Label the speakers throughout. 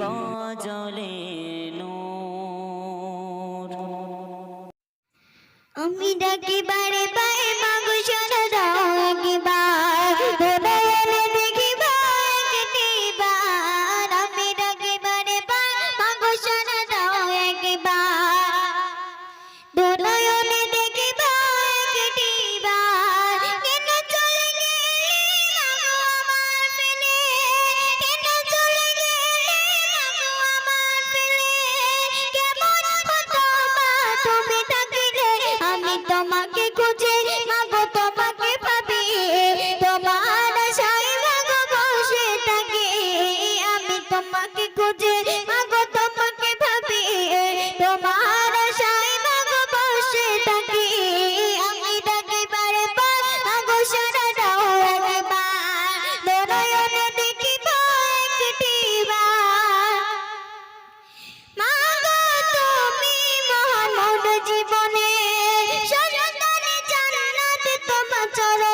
Speaker 1: গজলে
Speaker 2: আমি ডাকি বারে বারে তোমাকে খুঁজে মাগো তোমাকে ভাবি তোমার আশায় মাগো বসে থাকি। আমি ডাকি পারে পার মাগো সারা দাও একবার। নয়নে দেখি একটি মাগো তুমি মহান জীবনে, সন্তানে জান্নাত তোমার চরণ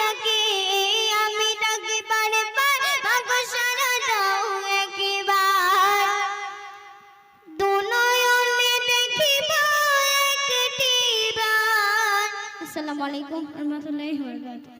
Speaker 2: ডাকি, আমি ডাকি পারে ভাগ্য সারা দাও একবার। দুনয়নে দেখিব একটি বার। আসসালামু আলাইকুম ওয়া